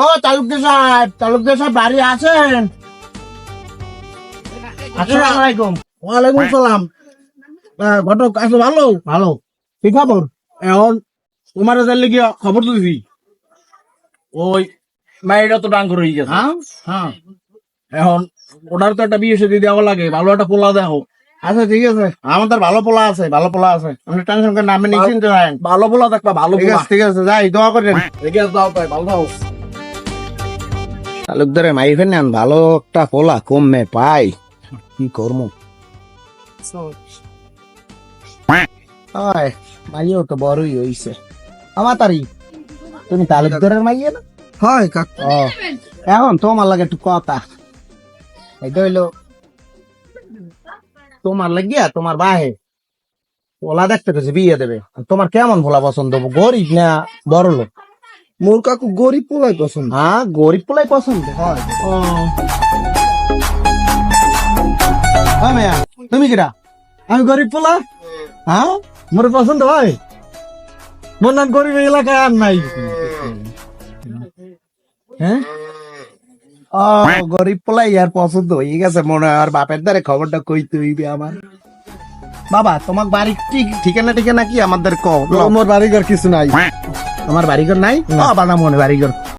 ও তালুকদার সাহেব তালুকদার সাহেব বাড়ি আছেন? আসসালামু আলাইকুম ওয়ালাইকুম সালাম। ঘটক আছো ভালো? ভালো। কি খবর? এখন তোমার জানলে কি খবর তো দিছি। ওই মায়েরা তো ডাঙ্গর হয়ে গেছে। হ্যাঁ? হ্যাঁ। এখন ওটার তো একটা বিয়ে সাথে দেওয়া লাগে। ভালো একটা পোলা দেখো। আচ্ছা ঠিক আছে। আমাদের ভালো পোলা আছে ভালো পোলা আছে। আপনি টেনশন করে নামে নিশ্চিন্তে রাখেন ভালো পোলা দেখবা ভালো ঠিক আছে ঠিক আছে যাই দোয়া করেন। ঠিক আছে দাও তাই ভালো থাকো। তালুকদারে মাই ফেলেন ভালো একটা পোলা কমে পাই। কি করব? হয় মাইও তো বড়ই হইছে। আমার তারি তুমি তালুকদারের মাইয়ে না হয় কাক। এখন তোমার লাগে একটু কথা। এটা হইল তোমার লাগিয়া তোমার বাহে পোলা দেখতে গেছে বিয়ে দেবে। তোমার কেমন ভোলা পছন্দ? গরিব না বড় লোক? মোর কাকু গরিব পোলাই পছন্দ। হ্যাঁ গরিব পোলাই পছন্দ হয়। হ্যাঁ মেয়া তুমি কিরা? আমি গরিব পোলা? হ্যাঁ মোর পছন্দ হয়? মোর নাম গরিব এলাকায় আর নাই। হ্যাঁ? ও গরিব পোলাই আর পছন্দ হয়ে গেছে মনে হয় আর বাপের দ্বারে খবরটা কই তুইবি আমার? বাবা তোমার বাড়ি ঠিক ঠিকানা ঠিকানা কি আমাদের কও? মোর বাড়িঘর কিছু নাই। আমার বাড়িঘর নাই? বাবা বানা মনে বাড়িঘর।